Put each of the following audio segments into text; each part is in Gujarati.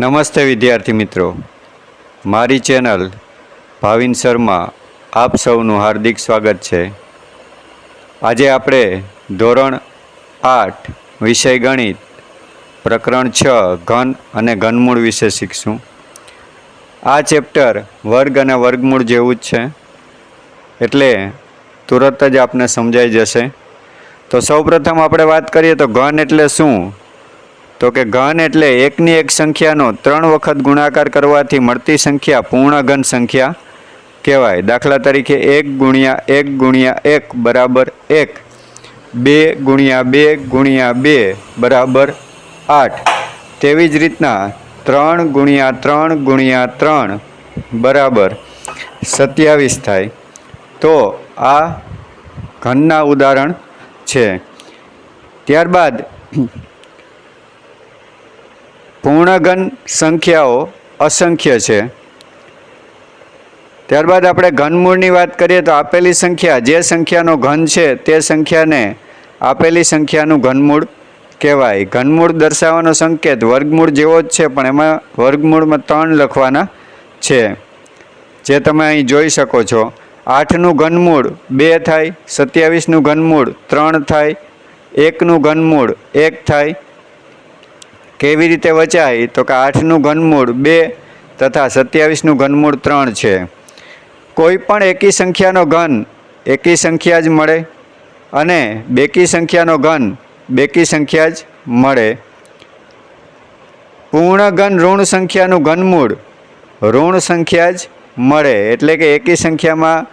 નમસ્તે વિદ્યાર્થી મિત્રો. મારી ચેનલ ભાવિન શર્મા, આપ સૌનું હાર્દિક સ્વાગત છે. આજે આપણે ધોરણ આઠ વિષય ગણિત, પ્રકરણ છ, ઘન અને ઘનમૂળ વિશે શીખશું. આ ચેપ્ટર વર્ગ અને વર્ગમૂળ જેવું જ છે. એટલે તુરત જ આપને સમજાઈ જશે. તો સૌપ્રથમ આપણે વાત કરીએ તો ઘન એટલે શું? તો કે ઘન એટલે એકની એક સંખ્યાનો ત્રણ વખત ગુણાકાર કરવાથી મળતી સંખ્યા પૂર્ણ ઘન સંખ્યા કહેવાય. દાખલા તરીકે એક ગુણ્યા એક ગુણ્યા એક બરાબર એક. બે ગુણ્યા બે ગુણ્યા બે બરાબર આઠ. તેવી જ રીતના ત્રણ ગુણ્યા ત્રણ ગુણ્યા ત્રણ બરાબર સત્યાવીસ થાય. તો આ ઘનના ઉદાહરણ છે. ત્યારબાદ પૂર્ણઘન સંખ્યાઓ અસંખ્ય છે. ત્યારબાદ આપણે ઘનમૂળની વાત કરીએ તો આપેલી સંખ્યા, જે સંખ્યાનો ઘન છે તે સંખ્યાને આપેલી સંખ્યાનું ઘનમૂળ કહેવાય. ઘનમૂળ દર્શાવવાનો સંકેત વર્ગમૂળ જેવો જ છે, પણ એમાં વર્ગમૂળમાં ત્રણ લખવાના છે. જે તમે અહીં જોઈ શકો છો. આઠનું ઘનમૂળ બે થાય, સત્યાવીસનું ઘનમૂળ ત્રણ થાય, એકનું ઘનમૂળ એક થાય કેવી રીતે વચાય તો કે આઠનું ઘનમૂળ બે તથા સત્યાવીસનું ઘનમૂળ ત્રણ છે. કોઈ પણ એકી સંખ્યાનો ઘન એકી સંખ્યા જ મળે અને બેકી સંખ્યાનો ઘન બેકી સંખ્યા જ મળે. પૂર્ણ ઘન ઋણ સંખ્યાનું ઘનમૂળ ઋણ સંખ્યા જ મળે એટલે કે એકી સંખ્યામાં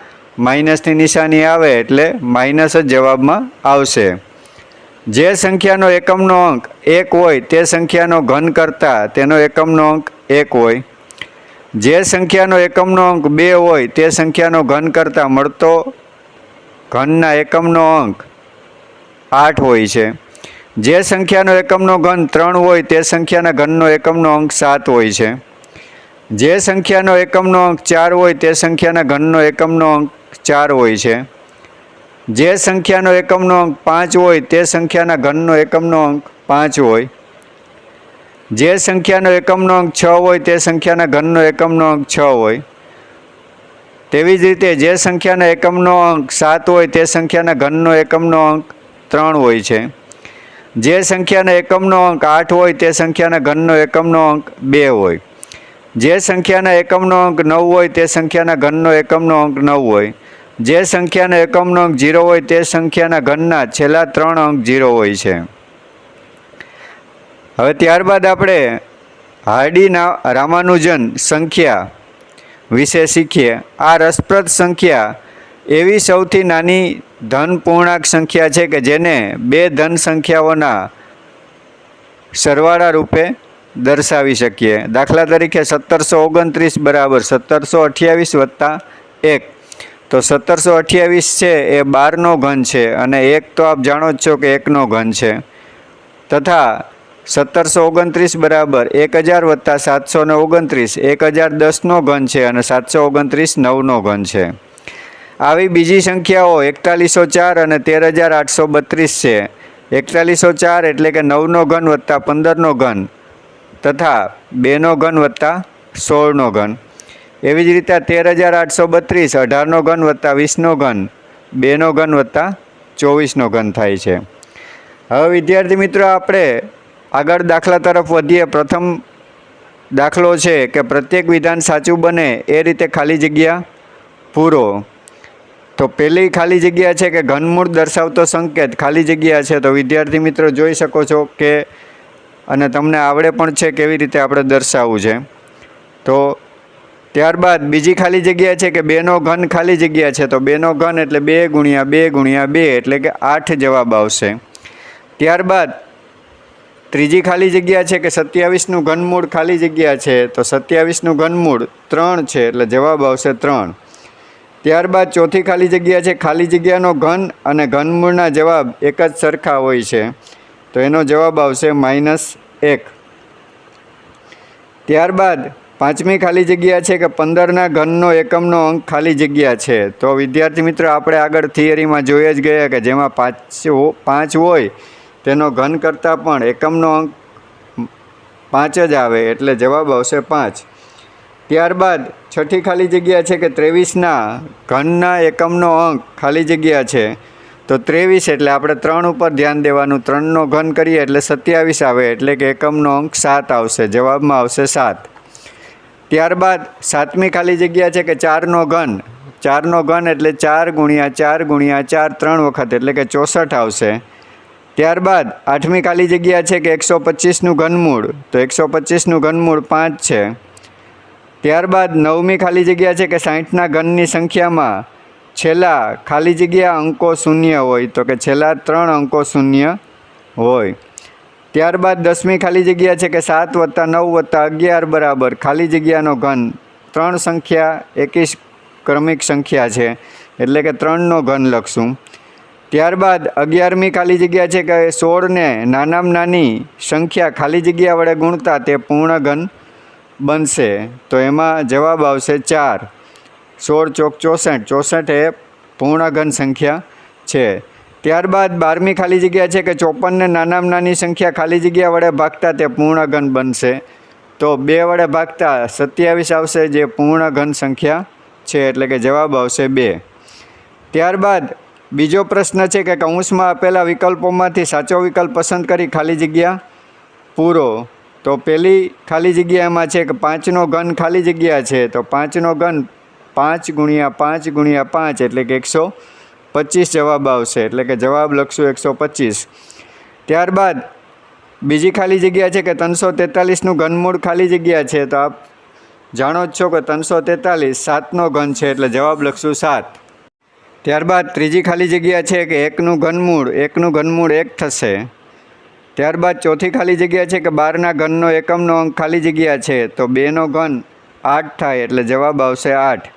માઇનસની નિશાની આવે એટલે માઇનસ જ જવાબમાં આવશે. જે સંખ્યાનો એકમનો અંક એક હોય તે સંખ્યાનો ઘન કરતાં તેનો એકમનો અંક એક હોય. જે સંખ્યાનો એકમનો અંક બે હોય તે સંખ્યાનો ઘન કરતાં મળતો ઘનના એકમનો અંક આઠ હોય છે. જે સંખ્યાનો એકમનો ઘન ત્રણ હોય તે સંખ્યાના ઘનનો એકમનો અંક સાત હોય છે. જે સંખ્યાનો એકમનો અંક ચાર હોય તે સંખ્યાના ઘનનો એકમનો અંક ચાર હોય છે. જે સંખ્યાનો એકમનો અંક પાંચ હોય તે સંખ્યાના ઘનનો એકમનો અંક પાંચ હોય જે સંખ્યાનો એકમનો અંક છ હોય તે સંખ્યાના ઘનનો એકમનો અંક છ હોય તેવી જ રીતે જે સંખ્યાના એકમનો અંક સાત હોય તે સંખ્યાના ઘનનો એકમનો અંક ત્રણ હોય છે જે સંખ્યાના એકમનો અંક આઠ હોય તે સંખ્યાના ઘનનો એકમનો અંક બે હોય જે સંખ્યાના એકમનો અંક નવ હોય તે સંખ્યાના ઘનનો એકમનો અંક નવ હોય જે સંખ્યાના એકમનો અંક ઝીરો હોય તે સંખ્યાના ઘનના છેલ્લા ત્રણ અંક જીરો હોય છે. હવે ત્યારબાદ આપણે હાર્ડીના રામાનુજન સંખ્યા વિશે શીખીએ. આ રસપ્રદ સંખ્યા એવી સૌથી નાની ધન પૂર્ણાંક સંખ્યા છે કે જેને બે ધન સંખ્યાઓના સરવાળા રૂપે દર્શાવી શકીએ. દાખલા તરીકે સત્તરસો ઓગણત્રીસ બરાબર સત્તરસો અઠ્યાવીસ વત્તા એક. તો સત્તરસો અઠ્યાવીસ છે, એ બારનો ઘન છે અને એક તો આપ જાણો જ છો કે એકનો ઘન છે. તથા સત્તરસો ઓગણત્રીસ બરાબર એક હજાર વત્તા સાતસો ને ઓગણત્રીસ, એક હજાર દસનો ઘન છે અને સાતસો ઓગણત્રીસ નવનો ઘન છે. આવી બીજી સંખ્યાઓ એકતાલીસો ચાર અને તેર હજાર આઠસો બત્રીસ છે. એકતાલીસો ચાર એટલે કે નવનો ઘન વત્તા પંદરનો ઘન તથા બેનો ઘન વત્તા સોળનો ઘન. એવી જ રીતે તેર હજાર આઠસો બત્રીસ, અઢારનો ઘન વત્તા વીસનો ઘન, બેનો ઘન વત્તા ચોવીસનો ઘન થાય છે. હવે વિદ્યાર્થી મિત્રો, આપણે આગળ દાખલા તરફ વધીએ. પ્રથમ દાખલો છે કે પ્રત્યેક વિધાન સાચું બને એ રીતે ખાલી જગ્યા પૂરો. તો પહેલી ખાલી જગ્યા છે કે ઘનમૂળ દર્શાવતો સંકેત ખાલી જગ્યા છે. તો વિદ્યાર્થી મિત્રો, જોઈ શકો છો કે અને તમને આવડે પણ છે કેવી રીતે આપણે દર્શાવવું છે. તો ત્યારબાદ બીજી ખાલી જગ્યા છે કે બેનો ઘન ખાલી જગ્યા છે, તો બેનો ઘન એટલે બે ગુણ્યા બે ગુણ્યા બે એટલે કે આઠ જવાબ આવશે. ત્યારબાદ ત્રીજી ખાલી જગ્યા છે કે સત્યાવીસનું ઘનમૂળ ખાલી જગ્યા છે, તો સત્યાવીસનું ઘનમૂળ ત્રણ છે એટલે જવાબ આવશે ત્રણ. ત્યારબાદ ચોથી ખાલી જગ્યા છે, ખાલી જગ્યાનો ઘન અને ઘનમૂળના જવાબ એક જ સરખા હોય છે, તો એનો જવાબ આવશે માઇનસ એક. ત્યારબાદ પાંચમી ખાલી જગ્યા છે કે પંદરના ઘનનો એકમનો અંક ખાલી જગ્યા છે. તો વિદ્યાર્થી મિત્રો, આપણે આગળ થિયરીમાં જોઈ જ ગયા કે જેમાં પાંચ પાંચ હોય, તેનો ઘન કરતાં પણ એકમનો અંક પાંચ જ આવે, એટલે જવાબ આવશે પાંચ. ત્યારબાદ છઠ્ઠી ખાલી જગ્યા છે કે ત્રેવીસના ઘનના એકમનો અંક ખાલી જગ્યા છે. તો ત્રેવીસ એટલે આપણે ત્રણ ઉપર ધ્યાન દેવાનું. ત્રણનો ઘન કરીએ એટલે સત્યાવીસ આવે, એટલે કે એકમનો અંક સાત આવશે, જવાબમાં આવશે સાત. ત્યારબાદ સાતમી ખાલી જગ્યા છે કે ચારનો ઘન. ચારનો ઘન એટલે ચાર ગુણ્યા ચાર ગુણ્યા ચાર ત્રણ વખત એટલે કે ચોસઠ આવશે. ત્યારબાદ આઠમી ખાલી જગ્યા છે કે એકસો પચીસનું ઘનમૂળ. તો એકસો પચીસનું ઘનમૂળ પાંચ છે. ત્યારબાદ નવમી ખાલી જગ્યા છે કે સાહીઠના ઘનની સંખ્યામાં છેલ્લા ખાલી જગ્યા અંકો શૂન્ય હોય. તો કે છેલ્લા ત્રણ અંકો શૂન્ય હોય. ત્યારબાદ દસમી ખાલી જગ્યા છે કે સાત વત્તા નવ વત્તા અગિયાર બરાબર. ખાલી જગ્યાનો ઘન ત્રણ સંખ્યા એકવીસ ક્રમિક સંખ્યા છે. એટલે કે ત્રણનો ઘન લખશું. ત્યારબાદ અગિયારમી ખાલી જગ્યા છે કે સોળને નાનામાં નાની સંખ્યા ખાલી જગ્યા વડે ગુણતા તે પૂર્ણ ઘન બનશે. તો એમાં જવાબ આવશે ચાર. સોળ ચોક ચોસઠ. ચોસઠ એ પૂર્ણ ઘન સંખ્યા છે. ત્યારબાદ બારમી ખાલી જગ્યા છે કે ચોપનને નાનામાં નાની સંખ્યા ખાલી જગ્યા વડે ભાગતા તે પૂર્ણ ઘન બનશે. તો બે વડે ભાગતા સત્યાવીસ આવશે જે પૂર્ણ ઘન સંખ્યા છે, એટલે કે જવાબ આવશે બે. ત્યારબાદ બીજો પ્રશ્ન છે કે કૌંસમાં આપેલા વિકલ્પોમાંથી સાચો વિકલ્પ પસંદ કરી ખાલી જગ્યા પૂરો. તો પહેલી ખાલી જગ્યામાં છે કે પાંચનો ઘન ખાલી જગ્યા છે, તો પાંચનો ઘન પાંચ ગુણ્યા પાંચ ગુણ્યા પાંચ એટલે કે એકસો પચીસ જવાબ આવશે. એટલે કે જવાબ લખશું એકસો પચીસ. ત્યારબાદ બીજી ખાલી જગ્યા છે કે ત્રણસો તેતાલીસનું ઘનમૂળ ખાલી જગ્યા છે, તો આપ જાણો જ છો કે ત્રણસો તેતાલીસ સાતનો ઘન છે, એટલે જવાબ લખશું સાત. ત્યારબાદ ત્રીજી ખાલી જગ્યા છે કે એકનું ઘનમૂળ એકનું ઘનમૂળ એક થશે. ત્યારબાદ ચોથી ખાલી જગ્યા છે કે બારના ઘનનો એકમનો અંક ખાલી જગ્યા છે, તો બેનો ઘન આઠ થાય, એટલે જવાબ આવશે આઠ.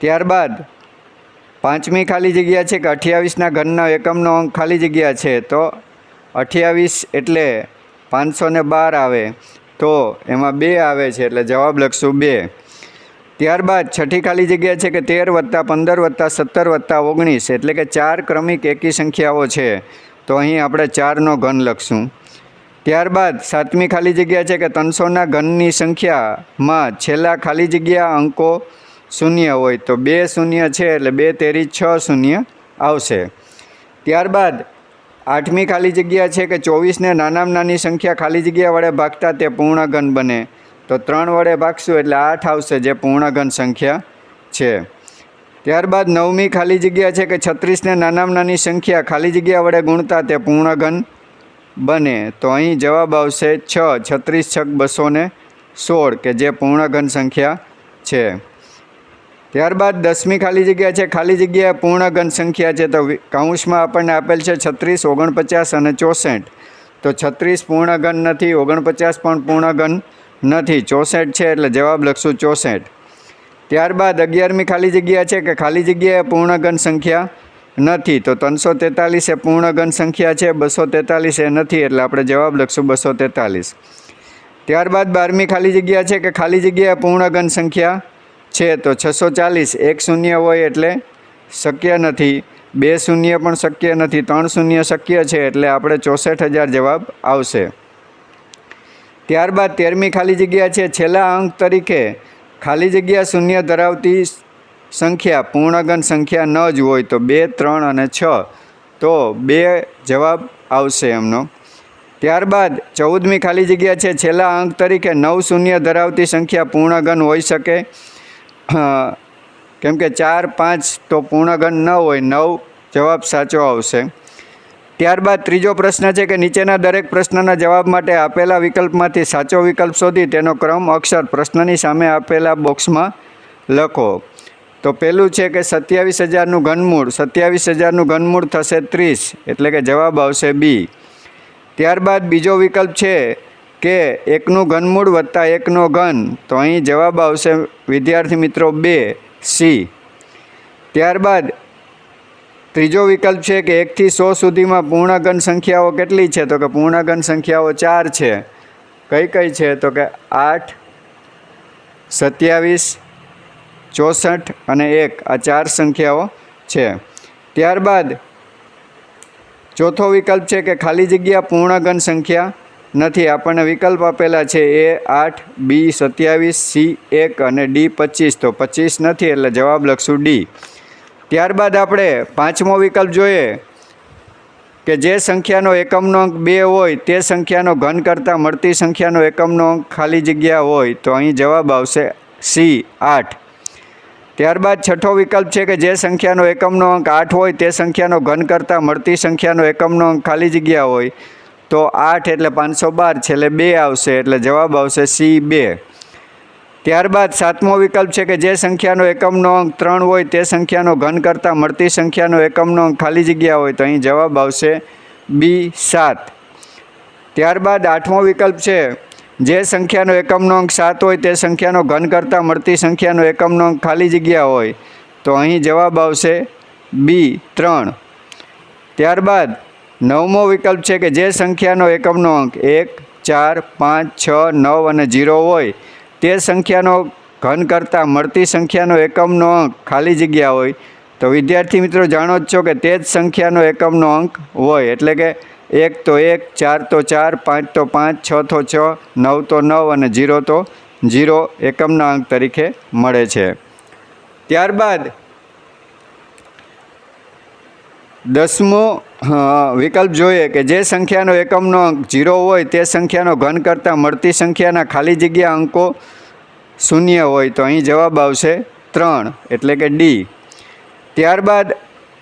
ત્યારબાદ પાંચમી ખાલી જગ્યા છે કે અઠ્યાવીસના ઘનના એકમનો અંક ખાલી જગ્યા છે, તો અઠ્યાવીસ એટલે પાંચસો ને બાર આવે, તો એમાં બે આવે છે એટલે જવાબ લખશું બે. ત્યારબાદ છઠ્ઠી ખાલી જગ્યા છે કે તેર વત્તા પંદર વત્તા સત્તર વત્તા ઓગણીસ, એટલે કે ચાર ક્રમિક એકી સંખ્યાઓ છે, તો અહીં આપણે ચારનો ઘન લખશું. ત્યારબાદ સાતમી ખાલી જગ્યા છે કે ત્રણસોના ઘનની સંખ્યામાં છેલ્લા ખાલી જગ્યા અંકો શૂન્ય હોય તો બે શૂન્ય છે એટલે બે તેરી છ શૂન્ય આવશે. ત્યારબાદ આઠમી ખાલી જગ્યા છે કે ચોવીસને નાનામાં નાની સંખ્યા ખાલી જગ્યા વડે ભાગતા તે પૂર્ણ ઘન બને. તો ત્રણ વડે ભાગશું એટલે આઠ આવશે જે પૂર્ણઘન સંખ્યા છે. ત્યારબાદ નવમી ખાલી જગ્યા છે કે છત્રીસને નાનામાં નાની સંખ્યા ખાલી જગ્યા વડે ગુણતા તે પૂર્ણ ઘન બને. તો અહીં જવાબ આવશે છ, છત્રીસ છક બસો સોળ, કે જે પૂર્ણઘન સંખ્યા છે. ત્યારબાદ દસમી ખાલી જગ્યા છે. ખાલી જગ્યા પૂર્ણ ઘન સંખ્યા છે તો વિ- આપણને આપેલ છે છત્રીસ, ઓગણપચાસ અને ચોસઠ. તો છત્રીસ પૂર્ણ ઘન નથી, ઓગણપચાસ પણ પૂર્ણ ઘન નથી. ચોસઠ છે એટલે જવાબ લખશું ચોસઠ. ત્યારબાદ અગિયારમી ખાલી જગ્યા છે કે ખાલી જગ્યાએ પૂર્ણ ઘન સંખ્યા નથી. તો ત્રણસો તેતાલીસ એ પૂર્ણ ઘન સંખ્યા છે, બસો તેતાલીસ એ નથી એટલે આપણે જવાબ લખશું બસો તેતાલીસ. ત્યારબાદ બારમી ખાલી જગ્યા છે કે ખાલી જગ્યાએ પૂર્ણ ઘન સંખ્યા છે તો છસો ચાલીસ, એક શૂન્ય હોય એટલે શક્ય નથી. બે શૂન્ય પણ શક્ય નથી. ત્રણ શૂન્ય શક્ય છે એટલે આપણે ચોસઠ હજાર જવાબ આવશે. ત્યારબાદ તેરમી ખાલી જગ્યા છે. છેલ્લા અંક તરીકે ખાલી જગ્યા શૂન્ય ધરાવતી સંખ્યા પૂર્ણગણ સંખ્યા ન જ હોય તો બે, ત્રણ અને છ. તો બે જવાબ આવશે એમનો. ત્યારબાદ ચૌદમી ખાલી જગ્યા છે. છેલ્લા અંક તરીકે નવ શૂન્ય ધરાવતી સંખ્યા પૂર્ણગણ હોઈ શકે. કેમ કે ચાર, પાંચ તો પૂર્ણગણ ન હોય, નવ જવાબ સાચો આવશે. ત્યારબાદ ત્રીજો પ્રશ્ન છે કે નીચેના દરેક પ્રશ્નના જવાબ માટે આપેલા વિકલ્પમાંથી સાચો વિકલ્પ શોધી તેનો ક્રમ અક્ષર પ્રશ્નની સામે આપેલા બોક્સમાં લખો. તો પહેલું છે કે સત્યાવીસ હજારનું ઘનમૂળ, સત્યાવીસ હજારનું ઘનમૂળ થશે ત્રીસ, એટલે કે જવાબ આવશે બી. ત્યારબાદ બીજો વિકલ્પ છે કે એકનું ઘનમૂળ વત્તા એકનો ઘન. તો અહીં જવાબ આવશે વિદ્યાર્થી મિત્રો બે, સી. ત્યારબાદ ત્રીજો વિકલ્પ છે કે એકથી સો સુધીમાં પૂર્ણઘન સંખ્યાઓ કેટલી છે? તો કે પૂર્ણઘન સંખ્યાઓ ચાર છે. કઈ કઈ છે? તો કે આઠ, સત્યાવીસ, ચોસઠ અને એક. આ ચાર સંખ્યાઓ છે. ત્યારબાદ ચોથો વિકલ્પ છે કે ખાલી જગ્યા પૂર્ણઘન સંખ્યા નથી. આપણને વિકલ્પ આપેલા છે એ આઠ, બી સત્યાવીસ, સી એક અને ડી પચીસ. તો પચીસ નથી એટલે જવાબ લખશું ડી. ત્યારબાદ આપણે પાંચમો વિકલ્પ જોઈએ કે જે સંખ્યાનો એકમનો અંક બે હોય તે સંખ્યાનો ઘન કરતાં મળતી સંખ્યાનો એકમનો અંક ખાલી જગ્યા હોય તો અહીં જવાબ આવશે સી આઠ. ત્યારબાદ છઠ્ઠો વિકલ્પ છે કે જે સંખ્યાનો એકમનો અંક આઠ હોય તે સંખ્યાનો ઘન કરતાં મળતી સંખ્યાનો એકમનો અંક ખાલી જગ્યા હોય તો આઠ એટલે પાંચસો બાર છેલ્લે બે આવશે એટલે જવાબ આવશે સી બે. ત્યારબાદ સાતમો વિકલ્પ છે કે જે સંખ્યાનો એકમનો અંક ત્રણ હોય તે સંખ્યાનો ઘન કરતાં મળતી સંખ્યાનો એકમનો અંક ખાલી જગ્યા હોય તો અહીં જવાબ આવશે બી સાત. ત્યારબાદ આઠમો વિકલ્પ છે, જે સંખ્યાનો એકમનો અંક સાત હોય તે સંખ્યાનો ઘન કરતાં મળતી સંખ્યાનો એકમનો અંક ખાલી જગ્યા હોય તો અહીં જવાબ આવશે બી ત્રણ. ત્યારબાદ નવમો વિકલ્પ છે કે જે સંખ્યાનો એકમનો અંક એક, ચાર, પાંચ, છ, નવ અને જીરો હોય, તે સંખ્યાનો ઘન કરતાં મળતી સંખ્યાનો એકમનો અંક ખાલી જગ્યા હોય. તો વિદ્યાર્થી મિત્રો, જાણો જ છો કે તે જ સંખ્યાનો એકમનો અંક હોય, એટલે કે એક તો એક, ચાર તો ચાર, પાંચ તો પાંચ, છ તો છ, નવ તો નવ અને જીરો તો જીરો એકમના અંક તરીકે મળે છે. ત્યારબાદ દસમો વિકલ્પ જોઈએ કે જે સંખ્યાનો એકમનો અંક જીરો હોય તે સંખ્યાનો ઘન કરતાં મળતી સંખ્યાના ખાલી જગ્યા અંકો શૂન્ય હોય તો અહીં જવાબ આવશે ત્રણ, એટલે કે ડી. ત્યારબાદ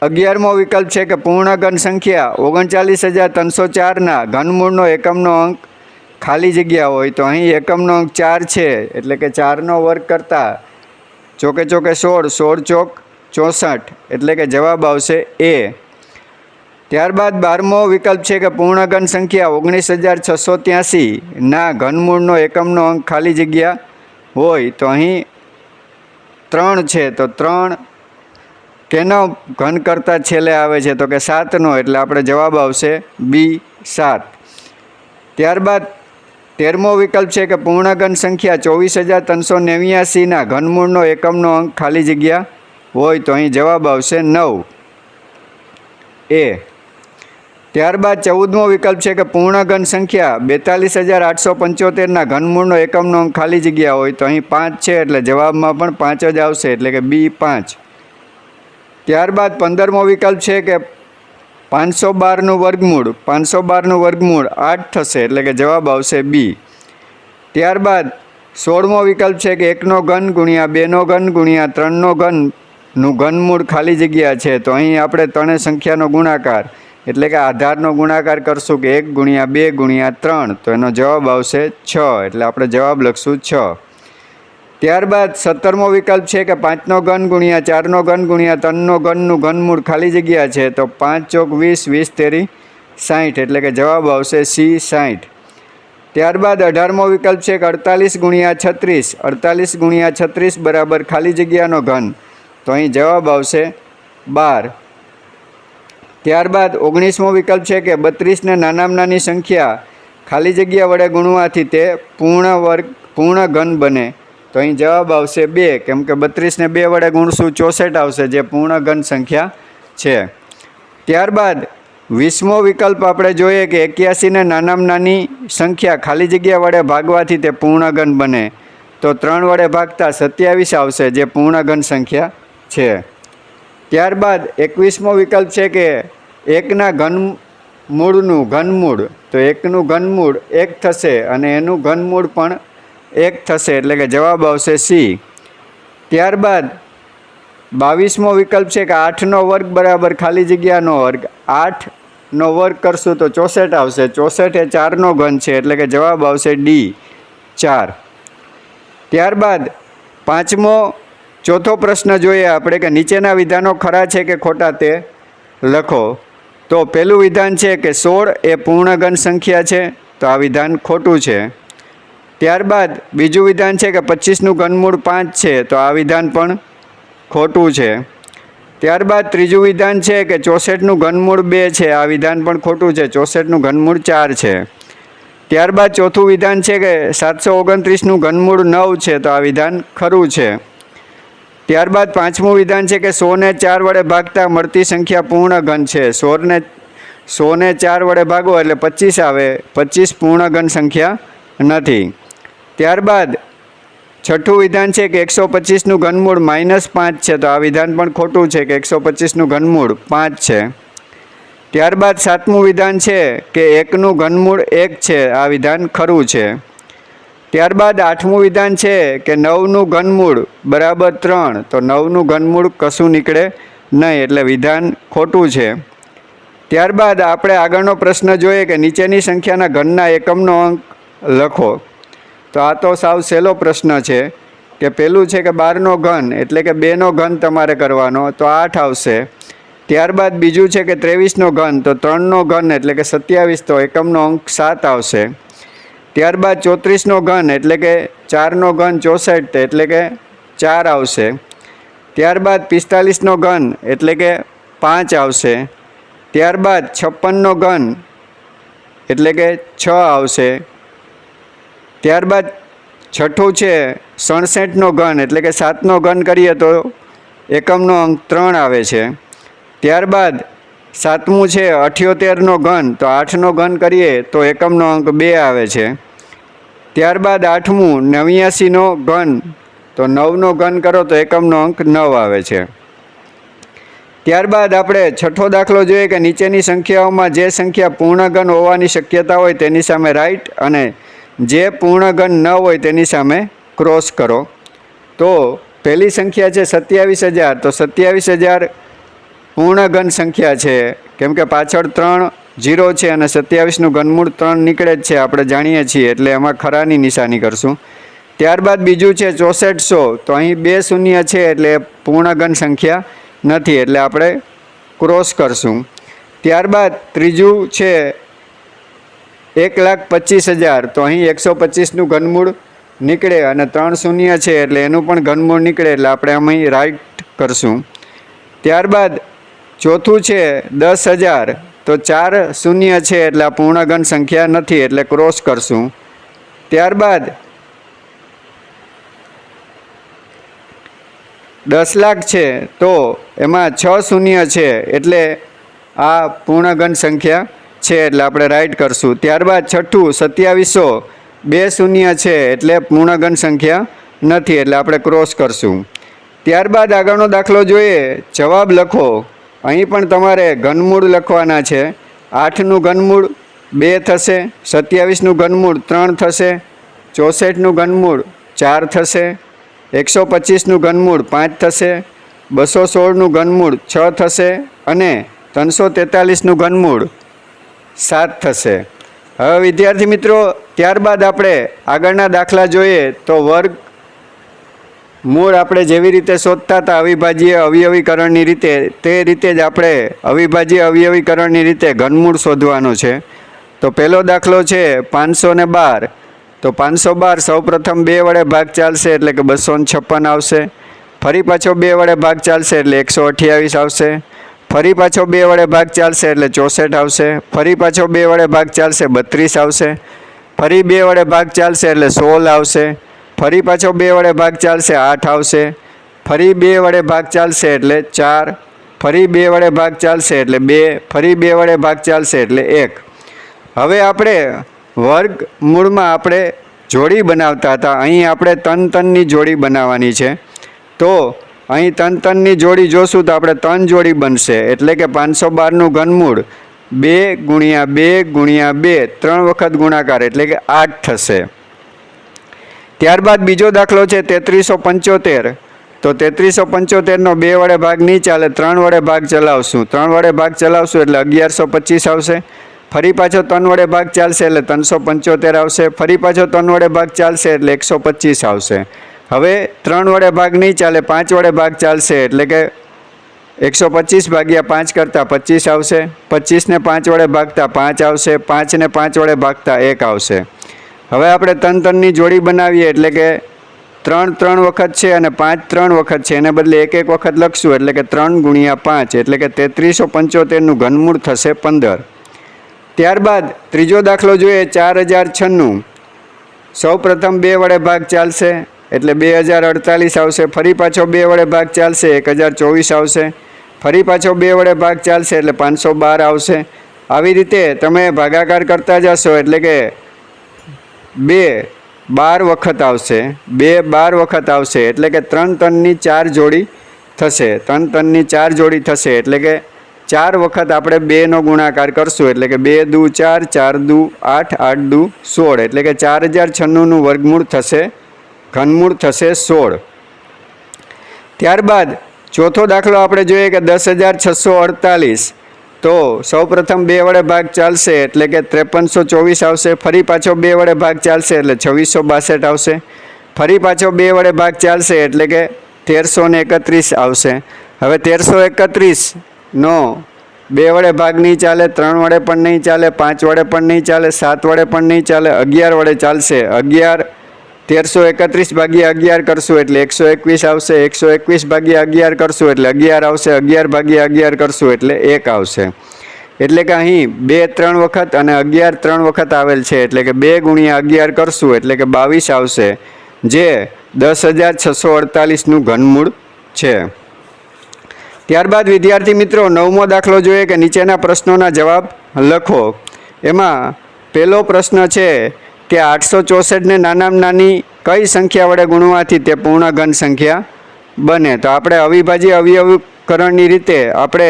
અગિયારમો વિકલ્પ છે કે પૂર્ણઘન સંખ્યા ઓગણચાલીસ હજાર ત્રણસો ચારના ઘનમૂળનો એકમનો અંક ખાલી જગ્યા હોય તો અહીં એકમનો અંક ચાર છે, એટલે કે ચારનો વર્ગ કરતાં ચોકે ચોકે સોળ સોળ ચોક ચોસઠ, એટલે કે જવાબ આવશે એ. ત્યારબાદ બારમો વિકલ્પ છે કે પૂર્ણઘન સંખ્યા ઓગણીસ હજાર છસો ત્યાસીના ઘનમૂળનો એકમનો અંક ખાલી જગ્યા હોય તો અહીં ત્રણ છે. તો ત્રણ કેનો ઘન કરતાં છેલ્લે આવે છે? તો કે સાતનો, એટલે આપણે જવાબ આવશે બી સાત. ત્યારબાદ તેરમો વિકલ્પ છે કે પૂર્ણઘન સંખ્યા ચોવીસ હજાર ત્રણસો નેવ્યાસીના ઘનમૂળનો એકમનો અંક ખાલી જગ્યા હોય તો અહીં જવાબ આવશે નવ. એ. ત્યારબાદ ચૌદમો વિકલ્પ છે કે પૂર્ણ ઘન સંખ્યા. બેતાલીસ હજાર આઠસો પંચોતેરના ઘનમૂળનો એકમનો અંક ખાલી જગ્યા હોય તો અહીં પાંચ છે એટલે જવાબમાં પણ પાંચ જ આવશે એટલે કે બી પાંચ. ત્યારબાદ પંદરમો વિકલ્પ છે કે પાંચસો બારનું વર્ગમૂળ. પાંચસો બારનું વર્ગમૂળ આઠ થશે એટલે કે જવાબ આવશે બી. ત્યારબાદ સોળમો વિકલ્પ છે કે એકનો ઘન ગુણ્યા બેનો ઘન ગુણ્યા ત્રણનો ઘનનું ઘનમૂળ ખાલી જગ્યા છે તો અહીં આપણે ત્રણેય સંખ્યાનો ગુણાકાર એટલે કે આધારનો ગુણાકાર કરશું કે એક ગુણ્યા બે ગુણ્યા ત્રણ. તો એનો જવાબ આવશે છ. એટલે આપણે જવાબ લખશું છ. ત્યારબાદ સત્તરમો વિકલ્પ છે કે પાંચનો ઘન ગુણ્યા ચારનો ઘન ગુણ્યા ત્રણનો ઘનનું ઘનમૂળ ખાલી જગ્યા છે, તો પાંચ ચોક વીસ વીસ તેરી સાઠ એટલે કે જવાબ આવશે સી સાઠ ત્યારબાદ અઢારમો વિકલ્પ છે કે અડતાલીસ ગુણ્યા છત્રીસ. અડતાલીસ ગુણ્યા છત્રીસ બરાબર ખાલી જગ્યાનો ઘન. તો અહીં જવાબ આવશે બાર. ત્યારબાદ ઓગણીસમો વિકલ્પ છે કે બત્રીસને નાનામાં નાની સંખ્યા ખાલી જગ્યા વડે ગુણવાથી તે પૂર્ણ વર્ગ, પૂર્ણ ઘન બને. તો અહીં જવાબ આવશે બે, કેમ કે બત્રીસને બે વડે ગુણશું ચોસઠ આવશે, જે પૂર્ણ ઘન સંખ્યા છે. ત્યારબાદ વીસમો વિકલ્પ આપણે જોઈએ કે એક્યાસીને નાનામાં નાની સંખ્યા ખાલી જગ્યા વડે ભાગવાથી તે પૂર્ણ ઘન બને. તો ત્રણ વડે ભાગતા સત્યાવીસ આવશે, જે પૂર્ણ ઘન સંખ્યા છે. ત્યારબાદ એકવીસમો વિકલ્પ છે કે એકના ઘન મૂળનું ઘનમૂળ, તો એકનું ઘનમૂળ એક થશે અને એનું ઘનમૂળ પણ એક થશે, એટલે કે જવાબ આવશે સી ત્યારબાદ બાવીસમો વિકલ્પ છે કે આઠનો વર્ગ બરાબર ખાલી જગ્યાનો વર્ગ. આઠનો વર્ગ કરશું તો ચોસઠ આવશે. ચોસઠ એ ચારનો ઘન છે, એટલે કે જવાબ આવશે ડી ચાર. ત્યારબાદ પાંચમો, ચોથો પ્રશ્ન જોઈએ આપણે કે નીચેના વિધાનો ખરા છે કે ખોટા તે લખો. તો પહેલું વિધાન છે કે સોળ એ પૂર્ણગણ સંખ્યા છે, તો આ વિધાન ખોટું છે. ત્યારબાદ બીજું વિધાન છે કે પચીસનું ઘનમૂળ પાંચ છે, તો આ વિધાન પણ ખોટું છે. ત્યારબાદ ત્રીજું વિધાન છે કે ચોસઠનું ઘનમૂળ બે છે, આ વિધાન પણ ખોટું છે, ચોસઠનું ઘનમૂળ ચાર છે. ત્યારબાદ ચોથું વિધાન છે કે સાતસો ઓગણત્રીસનું ઘનમૂળ નવ છે, તો આ વિધાન ખરું છે. ત્યારબાદ પાંચમું વિધાન છે કે સોને ચાર વડે ભાગતા મળતી સંખ્યા પૂર્ણ ઘન છે. સોળને સોને ચાર વડે ભાગો એટલે પચીસ આવે. પચીસ પૂર્ણ ઘન સંખ્યા નથી. ત્યારબાદ છઠ્ઠું વિધાન છે કે એકસો પચીસનું ઘનમૂળ માઇનસ પાંચ છે. તો આ વિધાન પણ ખોટું છે કે એકસો પચીસનું ઘનમૂળ પાંચ છે. ત્યારબાદ સાતમું વિધાન છે કે એકનું ઘનમૂળ એક છે. આ વિધાન ખરું છે. ત્યારબાદ આઠમું વિધાન છે કે નવનું ઘનમૂળ બરાબર ત્રણ, તો નવનું ઘનમૂળ કશું નીકળે નહીં એટલે વિધાન ખોટું છે. ત્યારબાદ આપણે આગળનો પ્રશ્ન જોઈએ કે નીચેની સંખ્યાના ઘનના એકમનો અંક લખો. તો આ તો સાવ સહેલો પ્રશ્ન છે કે પહેલું છે કે બારનો ઘન એટલે કે બેનો ઘન તમારે કરવાનો, તો આઠ આવશે. ત્યારબાદ બીજું છે કે ત્રેવીસનો ઘન, તો ત્રણનો ઘન એટલે કે સત્યાવીસ, તો એકમનો અંક સાત આવશે. ત્યારબાદ ચોત્રીસનો ઘન, એટલે કે ચારનો ઘન ચોસઠ એટલે કે ચાર આવશે. ત્યારબાદ પિસ્તાલીસનો ઘન, એટલે કે પાંચ આવશે. ત્યારબાદ છપ્પનનો ઘન, એટલે કે છ આવશે. ત્યારબાદ છઠ્ઠું છે, સડસઠનો ઘન, એટલે કે સાતનો ઘન કરીએ તો એકમનો અંક ત્રણ આવે છે. ત્યારબાદ સાતમું છે, અઠ્યોતેરનો ઘન, તો આઠનો ઘન કરીએ તો એકમનો અંક બે આવે છે. ત્યારબાદ આઠમું, નવ્યાસીનો ઘન. તો નવનો ઘન કરો તો એકમનો અંક નવ આવે છે. ત્યારબાદ આપણે છઠ્ઠો દાખલો જોઈએ કે નીચેની સંખ્યાઓમાં જે સંખ્યા પૂર્ણઘન હોવાની શક્યતા હોય તેની સામે રાઈટ અને જે પૂર્ણઘન ન હોય તેની સામે ક્રોસ કરો. તો પહેલી સંખ્યા છે સત્યાવીસ હજાર. તો સત્યાવીસ હજાર પૂર્ણઘન સંખ્યા છે. કેમ કે પાછળ ત્રણ જીરો છે અને સત્યાવીસનું ઘનમૂળ ત્રણ નીકળે જ છે, આપણે જાણીએ છીએ, એટલે એમાં ખરાની નિશાની કરશું. ત્યારબાદ બીજું છે ચોસઠસો, તો અહીં બે શૂન્ય છે, એટલે પૂર્ણઘન સંખ્યા નથી, એટલે આપણે ક્રોસ કરશું. ત્યારબાદ ત્રીજું છે એક લાખ પચીસ હજાર, તો અહીં એકસો પચીસનું ઘનમૂળ નીકળે અને ત્રણ શૂન્ય છે, એટલે એનું પણ ઘનમૂળ નીકળે, એટલે આપણે અહીં રાઈટ કરશું. ત્યારબાદ ચોથું છે દસ હજાર તો ચાર શૂન્ય છે એટલે આ પૂર્ણઘન સંખ્યા નથી એટલે ક્રોસ કરશું. ત્યારબાદ દસ લાખ છે તો એમાં છ શૂન્ય છે એટલે આ પૂર્ણગણ સંખ્યા છે એટલે આપણે રાઈટ કરશું. ત્યારબાદ છઠ્ઠું, સત્યાવીસો, બે શૂન્ય છે એટલે પૂર્ણઘન સંખ્યા નથી એટલે આપણે ક્રોસ કરશું. ત્યારબાદ આગળનો દાખલો જોઈએ. જવાબ લખો. અહીં પણ તમારે ઘનમૂળ લખવાના છે. આઠનું ઘનમૂળ, બે થશે. સત્યાવીસનું ઘનમૂળ, ત્રણ થશે. ચોસઠનું ઘનમૂળ, ચાર થશે. એકસો પચીસનું ઘનમૂળ, પાંચ થશે. બસો સોળનું ઘનમૂળ, છ થશે. અને ત્રણસો તેતાલીસનું ઘનમૂળ, સાત થશે. હવે વિદ્યાર્થી મિત્રો, ત્યારબાદ આપણે આગળના દાખલા જોઈએ તો વર્ગ મૂળ આપણે જેવી રીતે શોધતા હતા અવિભાજ્ય અવયવીકરણની રીતે, તે રીતે જ આપણે અવિભાજ્ય અવયવીકરણની રીતે ઘનમૂળ શોધવાનું છે. તો પહેલો દાખલો છે પાંચસો ને બાર. તો પાંચસો બાર સૌપ્રથમ બે વડે ભાગ ચાલશે એટલે કે બસો ને છપ્પન આવશે. ફરી પાછો બે વડે ભાગ ચાલશે એટલે એકસો અઠ્યાવીસ આવશે. ફરી પાછો બે વડે ભાગ ચાલશે એટલે ચોસઠ આવશે. ફરી પાછો બે વડે ભાગ ચાલશે બત્રીસ આવશે. ફરી બે વડે ભાગ ચાલશે એટલે સોળ આવશે. ફરી પાછો બે વડે ભાગ ચાલશે, આઠ આવશે. ફરી બે વડે ભાગ ચાલશે એટલે ચાર. ફરી બે વડે ભાગ ચાલશે એટલે બે. ફરી બે વડે ભાગ ચાલશે એટલે એક. હવે આપણે વર્ગ મૂળમાં આપણે જોડી બનાવતા હતા. અહીં આપણે તન તનની જોડી બનાવવાની છે. તો અહીં તન તનની જોડી જોશું તો આપણે ત્રણ જોડી બનશે. એટલે કે પાંચસો બારનું ઘનમૂળ બે ગુણ્યા બે ગુણ્યા બે. ત્રણ વખત ગુણાકાર એટલે કે આઠ થશે. ત્યારબાદ બીજો દાખલો છે તેત્રીસો પંચોતેર. તો તેત્રીસો પંચોતેરનો બે વડે ભાગ નહીં ચાલે ત્રણ વડે ભાગ ચલાવશું. ત્રણ વડે ભાગ ચલાવશું એટલે અગિયારસો પચીસ આવશે. ફરી પાછો ત્રણ વડે ભાગ ચાલશે એટલે ત્રણસો પંચોતેર આવશે. ફરી પાછો ત્રણ વડે ભાગ ચાલશે એટલે એકસો પચીસ આવશે. હવે ત્રણ વડે ભાગ નહીં ચાલે પાંચ વડે ભાગ ચાલશે એટલે કે એકસો પચીસ ભાગ્યા પાંચ કરતાં પચીસ આવશે. પચીસને પાંચ વડે ભાગતા પાંચ આવશે. પાંચને પાંચ વડે ભાગતા એક આવશે. હવે આપણે ત્રણ ત્રણની જોડી બનાવીએ, એટલે કે ત્રણ ત્રણ વખત છે અને પાંચ ત્રણ વખત છે. એને બદલે એક એક વખત લખશું, એટલે કે ત્રણ ગુણ્યા પાંચ, એટલે કે તેત્રીસો પંચોતેરનું ઘનમૂળ થશે પંદર. ત્યારબાદ ત્રીજો દાખલો જોઈએ, ચાર હજાર છન્નું. સૌ પ્રથમ બે વડે ભાગ ચાલશે, એટલે બે હજાર અડતાલીસ આવશે, ફરી પાછો બે વડે ભાગ ચાલશે, એક હજાર ચોવીસ આવશે, ફરી પાછો બે વડે ભાગ ચાલશે, એટલે પાંચસો બાર આવશે. આવી રીતે તમે ભાગાકાર કરતા જશો, એટલે કે બે, બાર વખત આવશે. બે, બાર વખત આવશે એટલે કે ત્રણ ટનની ચાર જોડી થશે. ત્રણ તનની ચાર જોડી થશે એટલે કે ચાર વખત આપણે બેનો ગુણાકાર કરશું એટલે કે બે દુ ચાર ચાર દુ આઠ આઠ દુ સોળ એટલે કે ચાર હજાર છન્નુંનું વર્ગમૂળ થશે, ઘનમૂળ થશે સોળ. ત્યારબાદ ચોથો દાખલો આપણે જોઈએ કે દસ હજાર છસો અડતાલીસ. તો સૌપ્રથમ બે વડે ભાગ ચાલશે એટલે કે ત્રેપનસો ચોવીસ આવશે, ફરી પાછો બે વડે ભાગ ચાલશે એટલે છવ્વીસો બાસઠ આવશે. ફરી પાછો બે વડે ભાગ ચાલશે એટલે કે તેરસો ને એકત્રીસ આવશે. હવે તેરસો એકત્રીસનો બે વડે ભાગ નહીં ચાલે, ત્રણ વડે પણ નહીં ચાલે, પાંચ વડે પણ નહીં ચાલે, સાત વડે પણ નહીં ચાલે, અગિયાર વડે ચાલશે. અગિયાર તેરસો એકત્રીસ ભાગ્યા અગિયાર કરશું એટલે એકસો એકવીસ આવશે, એકસો એકવીસ ભાગ્યા અગિયાર કરશું એટલે અગિયાર આવશે, અગિયાર ભાગ્યા અગિયાર કરશું એટલે એક આવશે. એટલે કે અહીં બે ત્રણ વખત અને અગિયાર ત્રણ વખત આવેલ છે એટલે કે બે ગુણ્યા અગિયાર કરશું એટલે કે બાવીસ આવશે, જે દસ હજાર છસો અડતાલીસનું ઘનમૂળ છે. ત્યારબાદ વિદ્યાર્થી મિત્રો, નવમો દાખલો જોઈએ કે નીચેના પ્રશ્નોના જવાબ લખો. એમાં પહેલો પ્રશ્ન છે કે આઠસો ચોસઠને નાનામાં નાની કઈ સંખ્યા વડે ગુણવાથી તે પૂર્ણ ઘન સંખ્યા બને? તો આપણે અવિભાજ્ય અવયવકરણની રીતે આપણે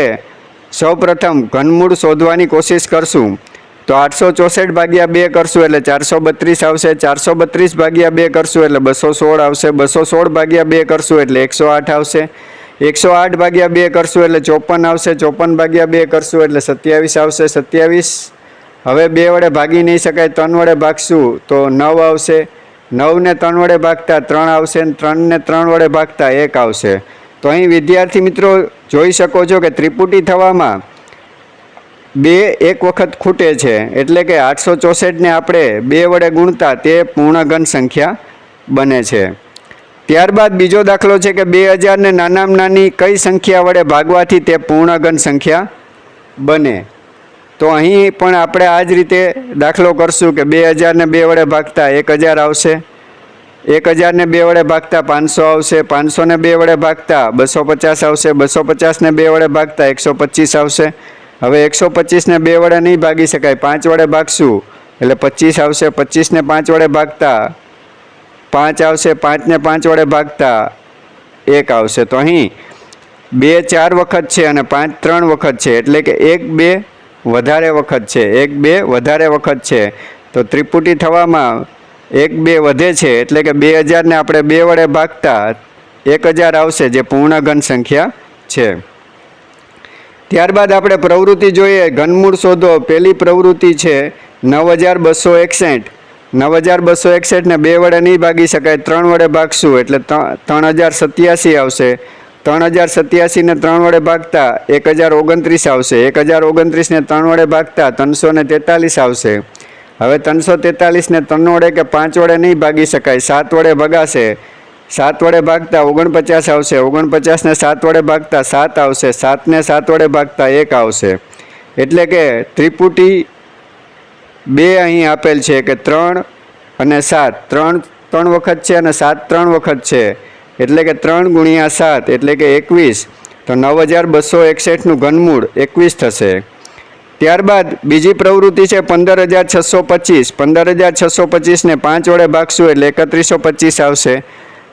સૌપ્રથમ ઘનમૂળ શોધવાની કોશિશ કરશું. તો આઠસો ચોસઠ ભાગ્યા બે કરશું એટલે ચારસો બત્રીસ આવશે. ચારસો બત્રીસ ભાગ્યા બે કરશું એટલે બસો સોળ આવશે. બસો સોળ ભાગ્યા બે કરશું એટલે એકસો આઠ આવશે. એકસો આઠ ભાગ્યા બે કરશું એટલે ચોપન આવશે. ચોપન ભાગ્યા બે કરશું એટલે સત્યાવીસ આવશે. સત્યાવીસ હવે બે વડે ભાગી નહીં શકાય, ત્રણ વડે ભાગશું, તો નવ આવશે. નવને ત્રણ વડે ભાગતા, ત્રણ આવશે અને ત્રણને ત્રણ વડે ભાગતા, એક આવશે. તો અહીં વિદ્યાર્થી મિત્રો, જોઈ શકો છો કે ત્રિપુટી થવામાં બે એક વખત ખૂટે છે. એટલે કે આઠસો ચોસઠને આપણે બે વડે ગુણતા, તે પૂર્ણઘન સંખ્યા બને છે. ત્યારબાદ બીજો દાખલો છે કે બે હજારને નાનામાં નાની કઈ સંખ્યા વડે ભાગવાથી તે પૂર્ણઘન સંખ્યા બને. તો અહીં પણ આપણે આ જ રીતે દાખલો કરશું કે બે હજારને બે વડે ભાગતા એક હજાર આવશે. એક હજારને બે વડે ભાગતા પાંચસો આવશે. પાંચસોને બે વડે ભાગતા બસો પચાસ આવશે. બસો પચાસને બે વડે ભાગતા એકસો પચીસ આવશે. હવે એકસો પચીસને બે વડે નહીં ભાગી શકાય. પાંચ વડે ભાગશું. એટલે પચીસ આવશે. પચીસને પાંચ વડે ભાગતા પાંચ આવશે. પાંચને પાંચ વડે ભાગતા એક આવશે. તો અહીં બે ચાર વખત છે અને પાંચ ત્રણ વખત છે. એટલે કે એક બે વધારે વખત છે. એક, બે વધારે વખત છે. તો ત્રિપુટી થવામાં એક, બે વધે છે એટલે કે બે હજારને આપણે બે વડે ભાગતા એક હજાર આવશે જે પૂર્ણ ઘન સંખ્યા છે. ત્યારબાદ આપણે પ્રવૃત્તિ જોઈએ. ઘનમૂળ શોધો. પહેલી પ્રવૃત્તિ છે નવ હજાર બસો એકસઠ. નવ હજાર બસો એકસઠને બે વડે નહીં ભાગી શકાય. ત્રણ વડે ભાગશું એટલે ત્રણ હજાર સત્યાસી આવશે. ત્રણ હજાર સત્યાસીને ત્રણ વડે ભાગતા એક હજાર ઓગણત્રીસ આવશે. એક હજાર ઓગણત્રીસને ત્રણ વડે ભાગતા ત્રણસો ને તેતાલીસ આવશે. હવે ત્રણસો તેતાલીસને ત્રણ વડે કે પાંચ વડે નહીં ભાગી શકાય. સાત વડે ભગાશે. સાત વડે ભાગતા ઓગણપચાસ આવશે. ઓગણપચાસને સાત વડે ભાગતા સાત આવશે. સાતને સાત વડે ભાગતા એક આવશે. એટલે કે ત્રિપુટી બે અહીં આપેલ છે કે ત્રણ અને સાત. ત્રણ ત્રણ વખત છે અને સાત ત્રણ વખત છે. એટલે કે ત્રણ ગુણ્યા સાત એટલે કે એકવીસ. તો નવ હજાર બસો એકસઠનું ઘનમૂળ એકવીસ થશે. ત્યારબાદ બીજી પ્રવૃત્તિ છે પંદર હજાર છસો પચીસ. પંદર હજાર છસો પચીસને પાંચ વડે ભાગશું એટલે એકત્રીસો પચીસ આવશે.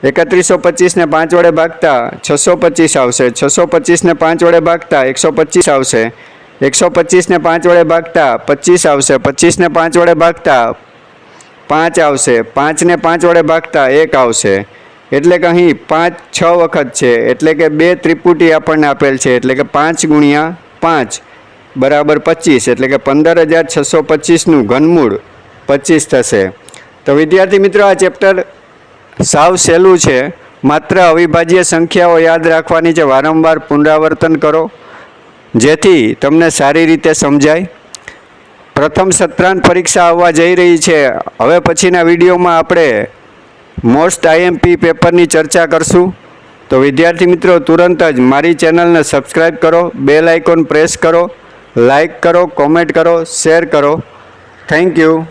એકત્રીસો પચીસને પાંચ વડે ભાગતા છસો પચીસ આવશે. છસો પચીસને પાંચ વડે ભાગતા એકસો પચીસ આવશે. એકસો પચીસને પાંચ વડે ભાગતા પચીસ આવશે. પચીસને પાંચ વડે ભાગતા પાંચ આવશે. પાંચને પાંચ વડે ભાગતા એક આવશે. એટલે કે અહીં પાંચ, છ વખત છે. એટલે કે બે ત્રિપુટી આપણને આપેલ છે. એટલે કે પાંચ ગુણ્યા પાંચ બરાબર પચીસ. એટલે કે પંદર હજાર છસો પચીસનું ઘનમૂળ પચીસ થશે. તો વિદ્યાર્થી મિત્રો, આ ચેપ્ટર સાવ સહેલું છે. માત્ર અવિભાજ્ય સંખ્યાઓ યાદ રાખવાની છે. વારંવાર પુનરાવર્તન કરો. જેથી તમને સારી રીતે સમજાય. પ્રથમ સત્રાંત પરીક્ષા આવવા જઈ રહી છે. હવે પછીના વિડીયોમાં આપણે મોસ્ટ આઈએમપી પેપરની ચર્ચા કરશું. તો વિદ્યાર્થી મિત્રો, તુરંત જ મારી ચેનલને સબસ્ક્રાઈબ કરો, બેલ આઇકોન પ્રેસ કરો, લાઇક કરો, કોમેન્ટ કરો, શેર કરો. Thank you.